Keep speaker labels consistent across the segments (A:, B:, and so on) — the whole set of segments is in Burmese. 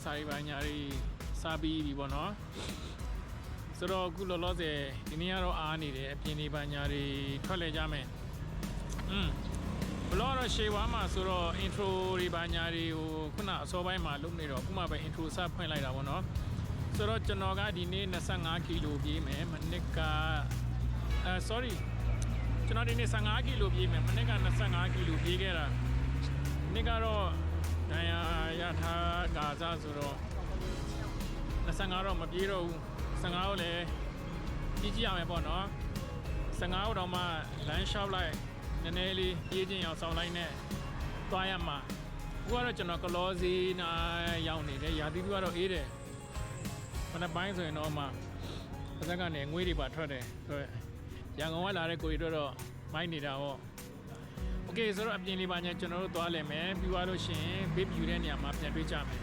A: က်စာရေးပိုင်းညာလေးစားပြီးပြီပေါ့နော်ဆိုတော့အခုလောလောဆယ်ဒီနေ့ကတော့အားနေတယ်အပြင်နေပိုင်းညာတွေထွက်လဲကြမယ်อืมဘလောတော့ရှေဝါမှာဆိုတော့ intro တွေပိုင်းညာတွေကိုခုနအစောပိုင်းမှာလုပ်နေတော့ခုမှပဲ intro စဖွင့်လိုက်တာပေါ့နော်ဆိုတော့ကျွန်တော်ကဒီနေ့25ကီလိုပြေးမယ်မနစ်ကအဲ sorry ကျွန်တော်ဒီနေ့15ကီလိုပြေးမယ်မနစ်က25ကီလိုပြေးခဲ့တာနေ့ကတော့ ဒဏ်ရာရထားကာစားဆိုတော့25တော့မပြေတော့ဘူး15ကိုလည်းကြီးကြည့်ရမယ်ပေါ့နော်15ကိုတော့မှလမ်းလျှောက်လိုက်နည်းနည်းလေးပြေးချင်းအောင်ဆောင်လိုက်နဲ့သွားရမှာအခုကတော့ကျွန်တော်ကလောစီနာရောက်နေတယ်ရာသီသူကတော့အေးတယ်မနက်ပိုင်းဆိုရင်တော့မှပါဇက်ကနေငွေတွေပါထွက်တယ်ဆိုတော့ရန်ကုန်ကလာတဲ့ကိုရီတို့တော့မိုင်းနေတာပေါ့ โอเคဆိုတော့အပြင်လေးပါညာကျွန်တော်တို့သွားလဲမယ်ပြီးသွားလို့ရှိရင် big view တဲ့နေရာမှာပြန်တွေ့ကြမယ်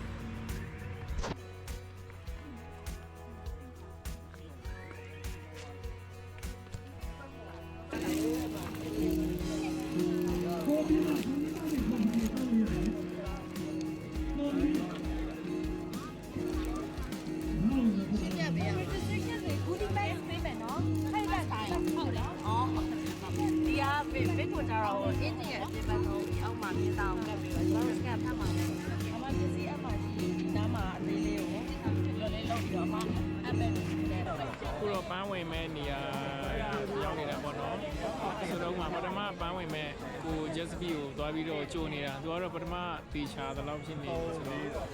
B: သွားပြီးတော့ကြိုနေတာ
C: သူကတော့ပ
A: ထမတေချာသလောက်ဖြစ်နေဆိုတော့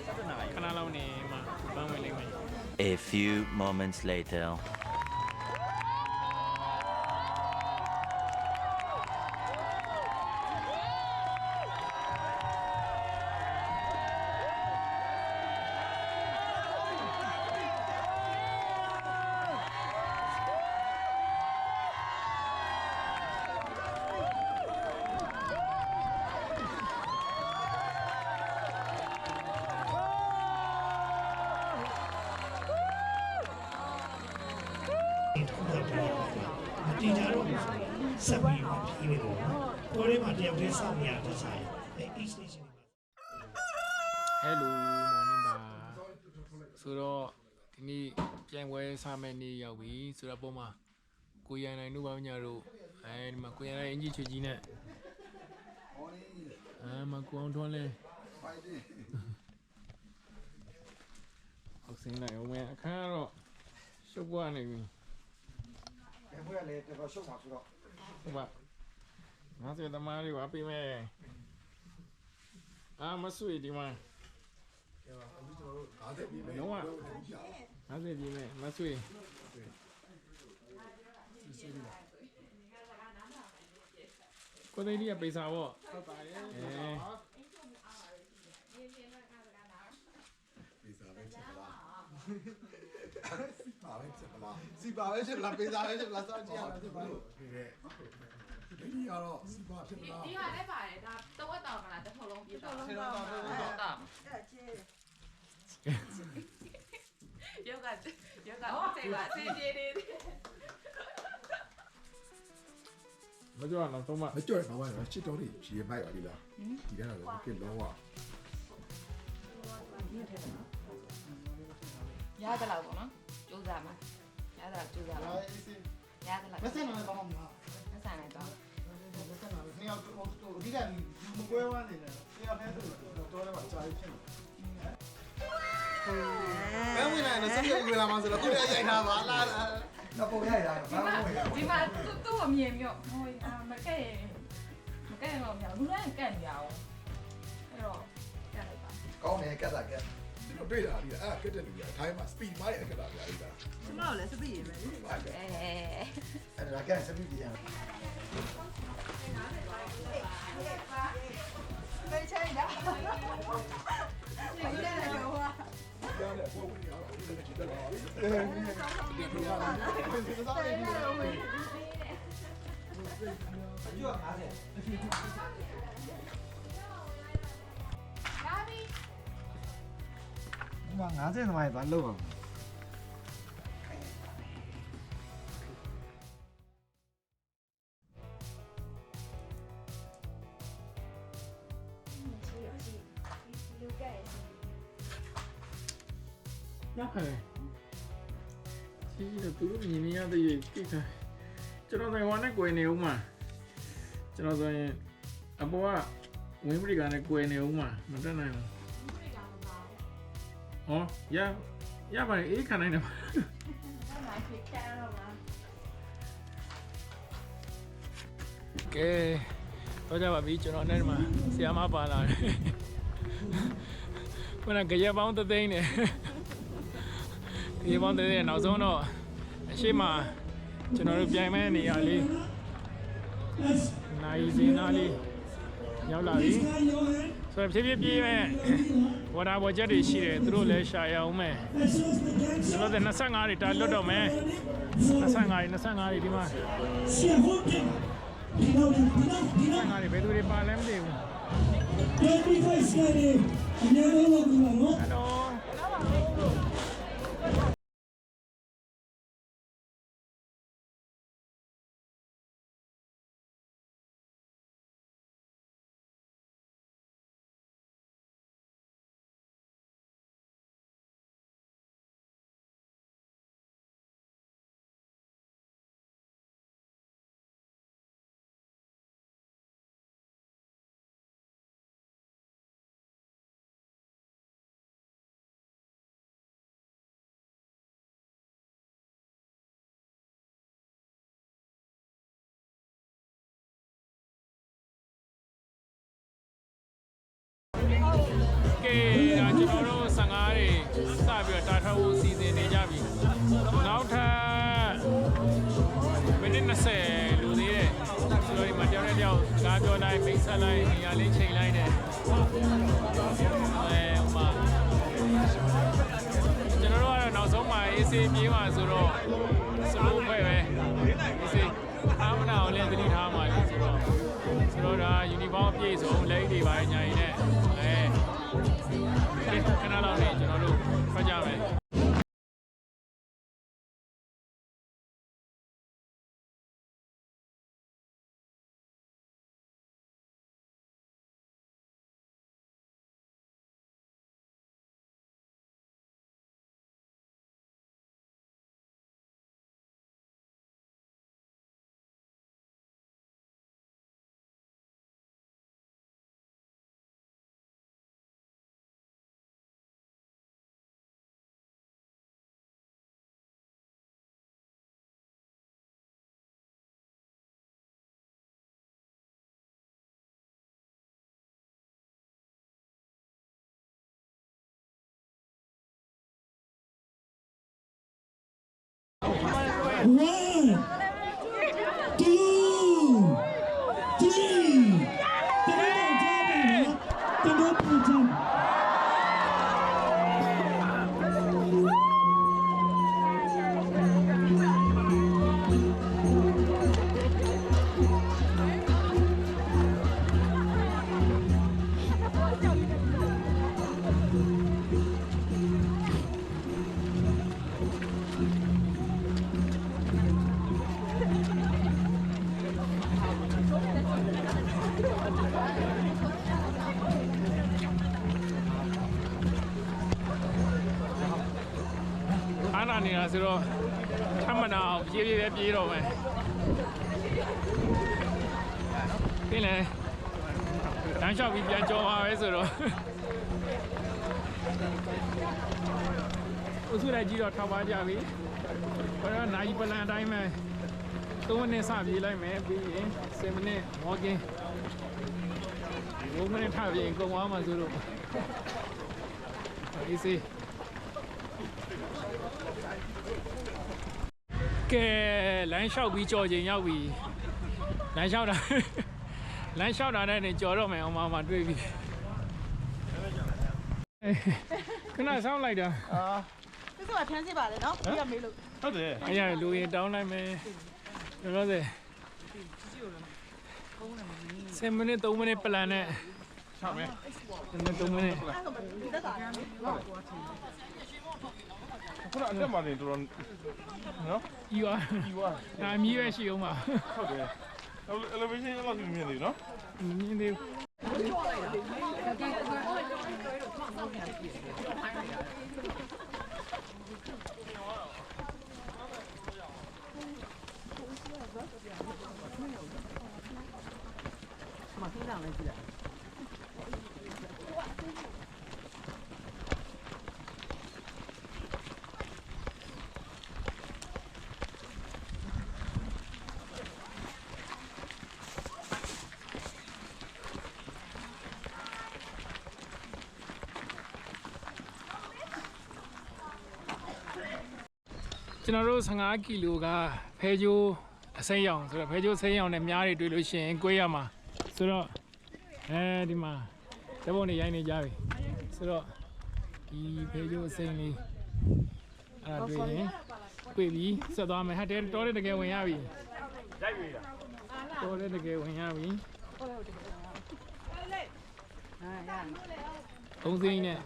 A: ခဏလောက်နေမှပန်းဝင်လိမ့်မယ်
D: A few moments later.
E: ဆက်ပြီးတော့ပြီးနေတော့တော်ထဲမှာတယောက်တည်းစောင့်နေရတဲ့ဆိုင်အဲ east station တွေမှာ
A: Hello morning ပါဆိုတော့ဒီနေ့ပြန်ပွဲစားမဲ့နေ့ရောက်ပြီဆိုတော့ပုံမှာကိုရန်နိုင်တို့ဘာညာတို့အဲဒီမှာကိုရန်နိုင်အင်ကြီးချွေကြီးနဲ့အဲမကွန်ထွန်းလဲဟုတ်စင်းလိုက်အောင်မယ်အခါကတော့ရှုပ်ပွားနေပြီ
F: ဘယ်ဘွဲလဲတော်တော်ရှုပ်ပါဆိုတော့
A: ဟုတ်ပါငါစေသမားတွေပါပေးမယ်အာမဆွေဒီမှာလုံးဝငါစေဒီမဲ့မဆွေကိုသိန်းကြီးကပိစာပေါ့ဟုတ်ပါရဲ့အဲ
G: စီပါပဲ ဖြစ်လားပေးစားပဲဖြစ်လားစောင့်ကြည့်ရတာဖြစ်ပါလို့ဒီကဒီကတော့စီပါဖြစ်လား
B: ဒီဟာလည်းပါတယ်ဒါတော့ဝတ်တော်မလားတစ်ထုံလုံးပြတော့
G: ဆင်းတော့တော့တော့တာ
B: ရုပ်ကရုပ်ကစိတ်ကအစီအပြေနေတယ်
A: မကြောက်တော့သုံးမ
G: မကြောက်ရပါဘူးချစ်တော်တွေဖြေမိုက်ပါလိလားဒီကတော့ကင်းလုံးဝ
B: ရတယ်လောက်ပေါ့နော် ကြိုးစားမှာရတယ်လောက်ကြိုးစားမှာရတယ်လောက်
F: မဆက်နိုင်တော့မှာ
B: မဆန်နိုင်တော့
F: မဆက်နိုင်ဘူးနှစ်ယောက်တော့အဓိကမကွဲဝမ်းနေတယ်နှစ်ယောက်ပဲဆိုတော့
H: တော့လည်းမကြာဘူးဖြစ်နေဘယ်ဝင်လာလဲစက်ရွေးလာမှဆိုတော့ကိုယ်ရိုက်ထားပါလားတော့ပုံရိုက်တာဘာမှမဝင်ရဘူး
B: ဒီမှာသူ့သူ့အမြင်မျိုးဟိုအာမကဲ့မကဲ့တော့မရဘူးလူတိုင်းကဲ့နေရအောင်အဲ့တော့ကဲ့လိုက်ပါ
H: ကောင်းတယ်ကတ်တာကတ် ကျွန်တော်တွေ့တာဒီအဲ့ကတ်တဲ့လူကြီးထိုင်းမှာ speed မိုင်းရကတ်တာကြီးတာ
I: ကျမတို့လည်းစပီးရမယ်လေ
H: ဟုတ်ကဲ့
I: အဲ
H: အဲ့ဒါကတ် speed ကြီးရ
I: မေးချိုင်းတာ
H: ပြောတယ်ပုံဝင်ရအောင်ဒီလိုချစ်တယ်ဒီလိုပါဒီလိုစားနေပြီကျွတ်50
F: ဒီမှာ90သမိုင်းဘာလုပ်အောင်
A: နောက်ခါလေကြီးကြီးတော့သူတို့မြင်နေရတဲ့ကိစ္စကျွန်တော်ဆိုင်ဝါနဲ့ကွယ်နေဦးမှာကျွန်တော်ဆိုရင်အပေါ်ကဝင်းပရိကနဲ့ကွယ်နေဦးမှာမတက်နိုင်ဘူး ဟောရရပါလေအေးခံနိုင်တယ်
B: နိုင်ဖြစ်ကဲတော့လား
A: ကဲတော့ကြပါပြီကျွန်တော်နဲ့ဒီမှာဆီယာမပါလာတယ်ခုနကကြပေါင်းသသိန်းနဲ့ဒီပေါင်းသသိန်းနဲ့နောက်ဆုံးတော့အရှိမကျွန်တော်တို့ပြိုင်မဲ့နေရာလေးနိုင်စင်းနာလေးရောက်လာပြီ ဆိုတော့ဖြည်းဖြည်းပြေးမဲ့ဝါတာဘောချက်တွေရှိတယ်သူတို့လည်းရှာရအောင်မယ်ကျွန်တော်တို့25တွေတာလွတ်တော့မယ်25တွေ25တွေဒီမှာ
J: ရှေ့ဟုတ်တယ်ဒီတော့ဒီတော့ဒီတော့
A: 25တွေဘယ်သူတွေပါလဲမသိဘူး
J: 25စကနေအများဆုံးလုပ်ပြီးပါနော်
A: ဆက်လိုက်နေရာလေးချိန်လိုက်တယ်အဲဟိုမှာကျွန်တော်တို့ကတော့နောက်ဆုံးမှာ AC ပြေးမှာဆိုတော့စလို့ပဲပဲ AC အားမနာအောင်လည်းသတိထားမှာလေဆိုတော့ဆိုတော့ဒါယူနီဖောင်းအပြည့်စုံလက်တွေပါညာရင်နဲ့အဲခဏလောက်နေကျွန်တော်တို့ဖတ်ကြမယ်
J: Nice. နာ
A: နေတာဆိုတော့ထပ်မနာအောင်ပြေးပြေးပဲပြေးတော့မယ်သိလဲလမ်းလျှောက်ပြီးပြန်ကြော်ပါပဲဆိုတော့ဥစုလိုက်ကြီးတော့ထောက်ပါကြပြီဘာလို့နိုင်ပလန်အတိုင်းပဲ3မိနစ်စပြေးလိုက်မယ်ပြီးရင်7မိနစ် walking 9မိနစ်ထပ်ပြီးရင်ကုန်သွားမှာဆိုတော့အေး ကဲလမ်းလျှောက်ပြီးကြော်ချိန်ရောက်ပြီလမ်းလျှောက်တာလမ်းလျှောက်တာနဲ့နေကြော်တော့မယ်အောင်မမတွေ့ပြီခဏဆောင်းလိုက်တာ
I: သူကထမ်းစစ်ပါလေနော်ပြီးရမေးလို့
F: ဟုတ်တယ်
A: အဲ့ရလူရင်တောင်းလိုက်မယ်ဘယ်လိုလဲ7မိနစ်3မိနစ်ပလန်နဲ့
F: ချမယ်
A: 7မိနစ်3မိနစ်
I: ဒီသက်သာ
F: ခုနအတက်မှာနေတော်တော်နော်
A: ယူอ่ะ
F: ယူသွား
A: ဒါအမြည်ပဲရှိအောင်ပါ
F: ဟုတ်တယ် elevation အဲ့လောက်မြင်နေနော်
A: မြင်သေးဘူး ကျွန်တော်တို့15ကီလိုကဖဲချိုးအစိမ်းရောင်ဆိုတော့ဖဲချိုးစိမ်းရောင်နဲ့များတွေတွေ့လို့ရှိရင်ကိုယ်ရမှာဆိုတော့အဲဒီမှာဓာတ်ပုံတွေရိုက်နေကြပြီဆိုတော့ဒီဖဲချိုးအစိမ်းလေးအဲ့ဒါတွေ့ရင်တွေ့ပြီဆက်သွားမယ်ဟာတဲတော်တဲ့တကယ်ဝင်ရပြီရိုက်ပြီလားတော်တဲ့တကယ်ဝင်ရပြီသုံးစိမ်းနဲ့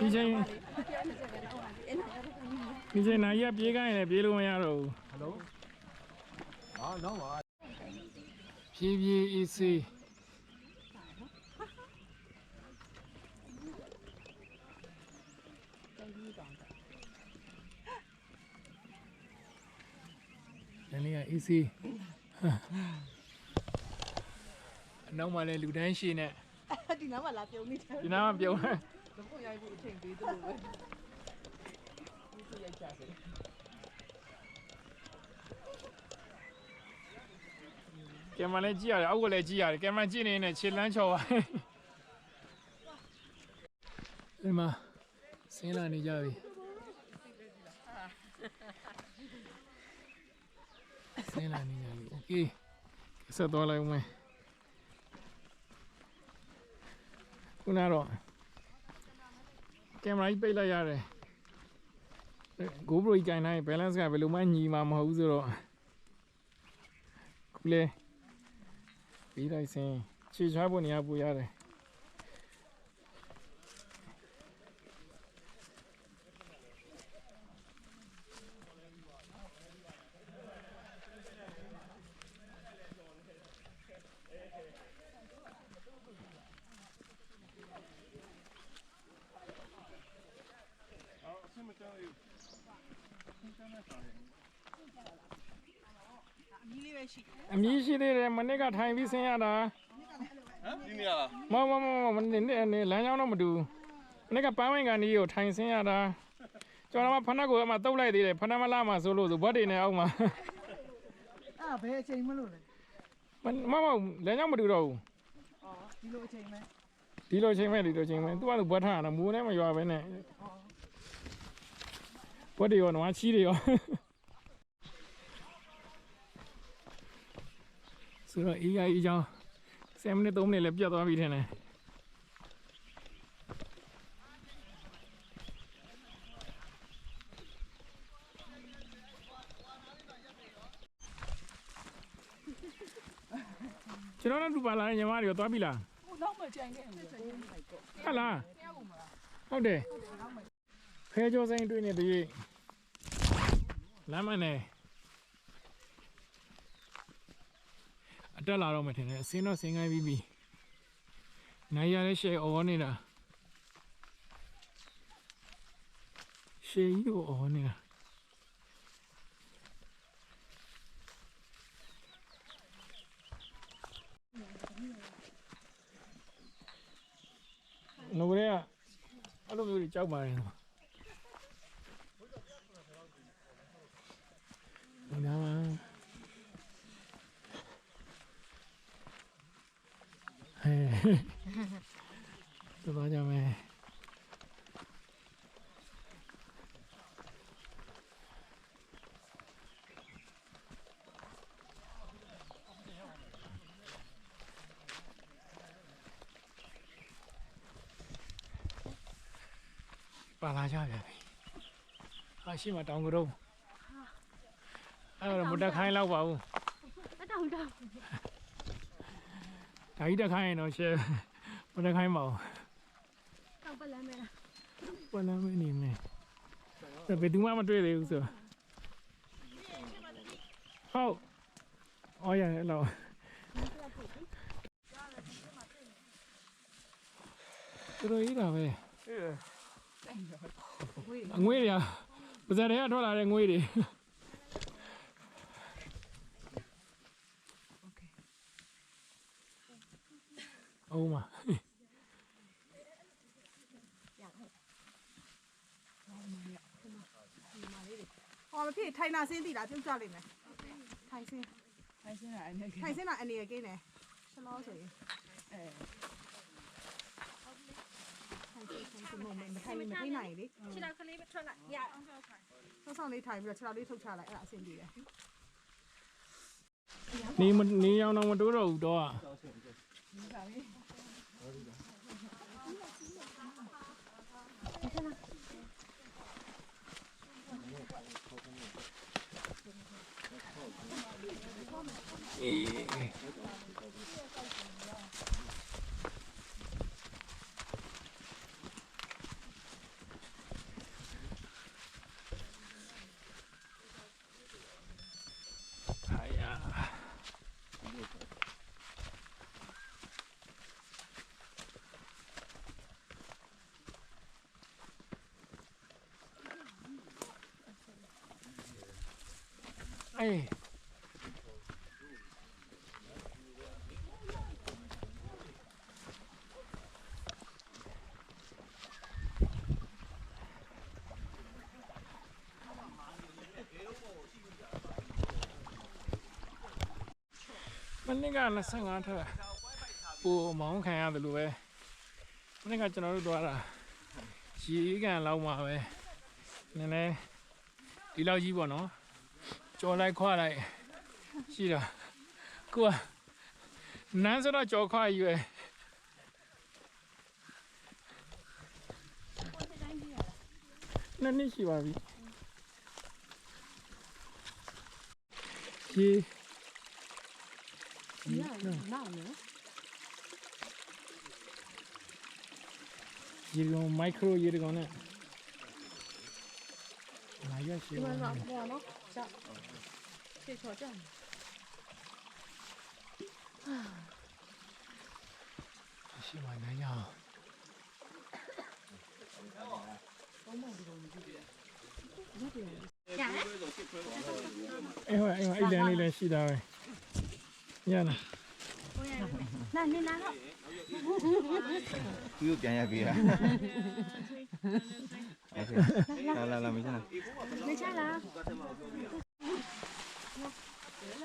A: ဒီချိန်ဒီချိန်နိုင်ရပြေးခိုင်းရင်လည်းပြေးလို့မရတော့ဘူးဟယ်လိုဟာတော့ပါပြေးပြေးအေးစေးဒီနေ့ကအေးစေးအနောက်မှာလည်းလူတန်းရှည်နဲ့
I: ဒီနားမှာလာပြုံးနေတယ်
A: ဒီနားမှာပြုံးတယ်
I: ဘုရားကြီးအချိန်ပေးသလိုပဲ
A: ကင်မရာလည်းကြည့်ရတယ်အောက်ကလည်းကြည့်ရတယ်ကင်မရာကြည့်နေနေခြေလန်းချော်ပါဒီမှာဆင်းလာနေကြပြီဆင်းလာနေကြပြီโอเคဆက်သွားလိုက်ဦးမယ် ခုနတော့ကင်မရာကြီးပိတ်လိုက်ရတယ် GoPro ကြီးကင်တိုင်း balance ကဘယ်လိုမှညီမှာမဟုတ်ဘူးဆိုတော့ခုလေပြီးလိုက်စင်းခြေချွားဖို့နေရာပူရတယ်အမီးရှိသေးတယ်မနေ့က ထိုင်ပြီးဆင်းရတာ
F: ဟမ်ဒီနေရလား
A: မမမမမနေနေနေလမ်းကြောင်းတော့မတူဘူးမနေ့ကပန်းဝင်ကန်ကြီးကိုထိုင်ဆင်းရတာကျွန်တော်ကဖနက်ကိုအမှတုတ်လိုက်သေးတယ်ဖနက်မလာမှဆိုလို့ဆိုဘတ်တွေနဲ့အောက်မှာ
I: အဲ့ဘယ်အချိန်မလို့လဲ
A: မမမလမ်းကြောင်းမတူတော့ဘူး
I: ဒီလိုအချိန်ပဲ
A: ဒီလိုချိန်မဲ့ဒီလိုချိန်မဲ့သူကသူဘတ်ထားတာမူနဲ့မရွာပဲနဲ့ဘတ်တွေရောနွားချီးတွေရော ဆိုတော့အေးအေးချောင်း7မိနစ်3မိနစ်လည်းပြတ်သွားပြီထင်တယ်ကျွန်တော်တို့ပါလာတဲ့ညီမတွေရောသွားပြီလား
B: နောက်မှကြိုင်ခဲ့တယ်
A: ဟုတ်လားဟုတ်တယ်ဖဲကြောစိန်တွေ့နေတည်းလမ်းမနဲ့ အတက်လာတော့မှထင်တယ်အစင်းတော့ဆင်းခိုင်းပြီးပြီနိုင်ရတဲ့ရှေ့အော်နေတာရှေးကြီးကိုအော်နေတာနိုရဲကအဲ့လိုမျိုးကြီးကြောက်ပါတယ်နော်ဒီနာ ဟဲ့သွားကြမယ်ပါလာကြပြန်ပြီ။ဟာရှိမတောင်ကြုံ။အဲ့တော့မတက်ခိုင်းတော့ပါဘူး
I: တောင်းတောင်း။
A: ဒါကြီးတက်ခိုင်းရင်တော့ရှယ်မတက်ခိုင်းပါဘူး
I: တောင်းပလမ်းမဲလား။
A: ပွက်လမ်းမနေမယ်။ဒါဘယ်သူမှမတွေ့သေးဘူးဆို။ဟုတ်။အော်ရတယ်တော့တော်တော်ကြီးတာပဲ။အငွေတွေပါဇာတွေကထွက်လာတဲ့ငွေတွေ အုံးမ
H: ဟောမဖြစ်ထိုင်နာစင်းတည်လားပြုတ်ကြလိမ့်မယ်ထိုင်စင်းထိုင်စင်းကအနေထိုင်စင်းကအနေကင်းတယ်ရှလောဆိုရင်အဲထိုင်စင်းထိုင်စင်းမမထိုင်မထိုင်နိုင်လေ
I: ခြေထောက်ကလေးပဲထွက်လိုက်ရ
H: ဆောင်းဆောင်းလေးထိုင်ပြီးတော့ခြေထောက်လေးထုတ်ချလိုက်အဲ့ဒါအဆင်ပြေတယ်
A: နေမနေအောင်တော့မတိုးတော့ဘူးတော့อ่ะ นี่ 哎，မနေ့က25ထက်ပိုမောင်းခံရတယ်လို့ပဲမနေ့ကကျွန်တော်တို့သွားတာရေကန်လောက်မှာပဲနည်းနည်းဒီလောက်ကြီးပေါ့နော် ကြော်လိုက်ခွာလိုက်ရှိတာကိုကနန်းစတော့ကြော်ခွာယူပဲနှစ်နှစ်ရှိပါပြီရေရေကောင်မိုက်ခရိုရေကောင်နဲ့လာရရှိပါမယ်
I: ပေါ်နော်ကြောက်ခြေချော်ကြောက်
A: ရှိပါနိုင်ရအောင်အဲ့ဟိုအဲ့ဟိုအဲ့လမ်းလေးလည်းရှိတာပဲရလား
I: နာနေနာတော့
E: သူ့ကိုပြန်ရပေးတာ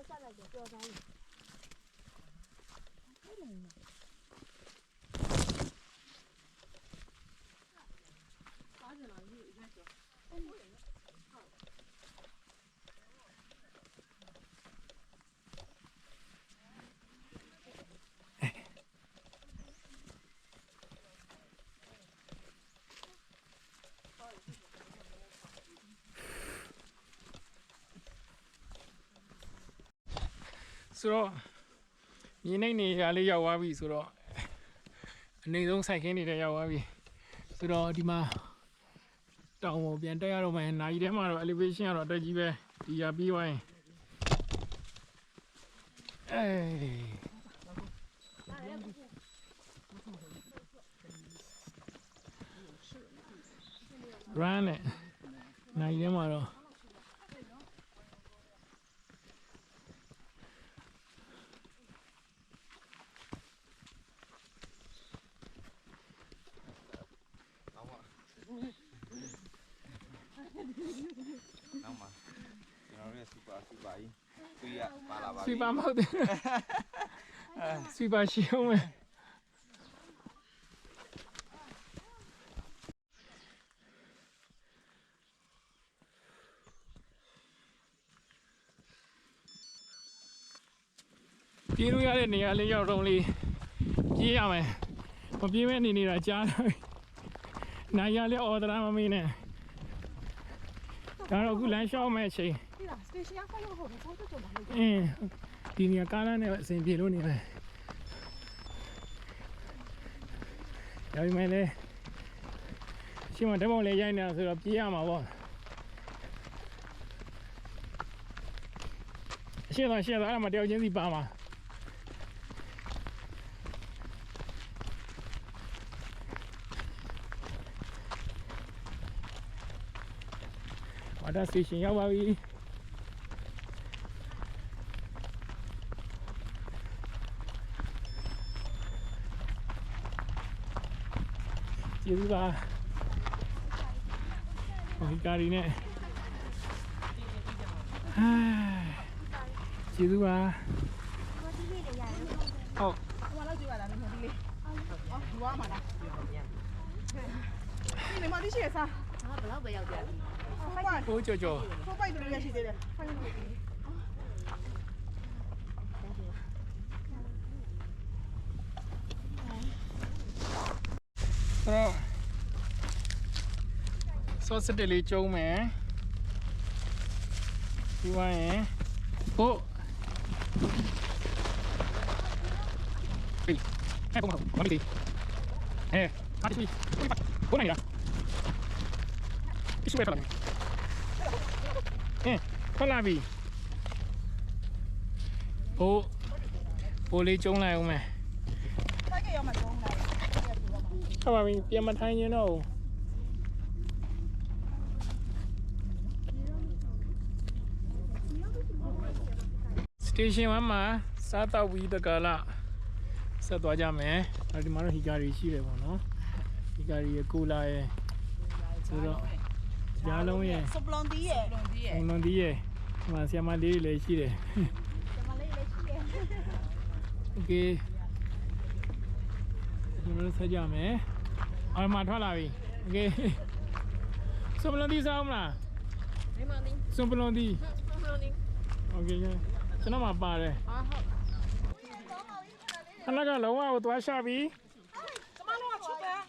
I: နေချလား
A: ဒါလည်းပါ
I: မကန်ရဲရှာပါလေရှာမှာရုံနန်နန်ဆိုင်ခင်းနေပါလား
A: ဟ ဆိုတော့မြေနေနေရလေးရောက်သွားပြီဆိုတော့အနေဆုံးဆိုင်ခင်းနေတဲ့ရောက်သွားပြီဆိုတော့ဒီမှာတောင်ပေါ်ပြန်တက်ရတော့မယ်နိုင်ထဲမှာတော့ elevation ကတော့အတက်ကြီးပဲဒီရပြီးသွားရင်အေး run နဲ့နိုင်ထဲမှာတော့
E: န်တော်တို့ရဲ့စူပါစူပါကြီးတွေ့ရပါလာပါ
A: ဆွေပါမဟုတ်တယ်ဆွေပါရှိအောင်မယ်ပြေးလို့ရတဲ့နေရာလေးရောက်တော့လေးပြေးရမယ်မပြေးမဲ့နေနေတာကြားတယ်နိုင်ရလေအော်ဒရာမမင်းနဲ့ဒါတော့အခုလမ်းလျှောက်မဲ့အချိန်
H: ဒီ လား station ရောက်ဖို့ဟုတ်တယ်ဆောင်းကြုံပါလို့
A: အင်းဒီနေရာကားလမ်းနဲ့အဆင်ပြေလို့နေမယ်ဒါပေမဲ့လည်းရှင်းမဓာတ်ပုံလေးရိုက်နေတာဆိုတော့ပြေးရမှာပေါ့ရှင်းတော့ရှင်းတော့အဲ့ဒါမှတယောက်ချင်းစီပါမှာဝါတာစတေရှင်ရောက်ပါပြီ ကျေးဇူးပါဒီကာရီနဲ့အာကျေးဇူးပါဟုတ်
H: ဟိုမှာလောက်ကြည့်ပါလားမင်းဒီလေးအော်ဒီဝါမှာလားဒီမေမဒီရှိရစား
I: ဟာဘလောက်ပဲရောက်ကြလဲ
H: ဖိုက်ဖိုက်
A: ကိုကြော်ကြော်
H: ဖိုက်တူရရှိသေးတယ်ဖိုက်တူ ရ
A: ဆိုတော့ဆော့စတက်လေးကျုံးမယ်ဒီဝိုင်းရင်ကိုပြီအဲ့ပုံတော့မလီအဲဟာဒီကိုနိုင်လားဒီဆွဲထားလားအဲခလာပြီဟိုဟိုလေးကျုံးလိုက်အောင်မယ်
H: ဖိုက်ကရောက်မှာတော့လာ
A: ဟုတ်ပါပြီပြန်မထိုင်ရင်တော့စတေရှင်1မှာစားတော့ဝီတကလာဆက်သွားကြမယ်အဲဒီမှာတော့ဟီကာရီရှိတယ်ပေါ့နော်ဟီကာရီရဲ့ကိုလာရဲ့ဆိုတော့ကြားလုံးရဲ့
H: စပလွန်ဒီရဲ့
A: ပုံမှန်ဒီရဲ့ဒီမှာဆီယမလေးတွေလည်းရှိတယ်
H: မလေးလေးရှိရဲ့
A: โอเค ကျွန်တော်တို့ဆက်ကြမယ်အော်မှာထွက်လာပြီโอเคစွန်ပလွန်ဒီစားမလား
I: ဒီမှာနေ
A: စွန်ပလွန်ဒီ
I: ဘလို့နေ
A: โอเคကျွန်တော်မှာပါတယ်
I: ဟာဟုတ်
A: ခဏကလုံးဝကိုသွားရှာပြီ
H: ကျမတို့ကချစ်တယ်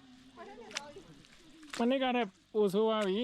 A: မနေ့ကတည်းကပို့ဆိုးသွားပြီ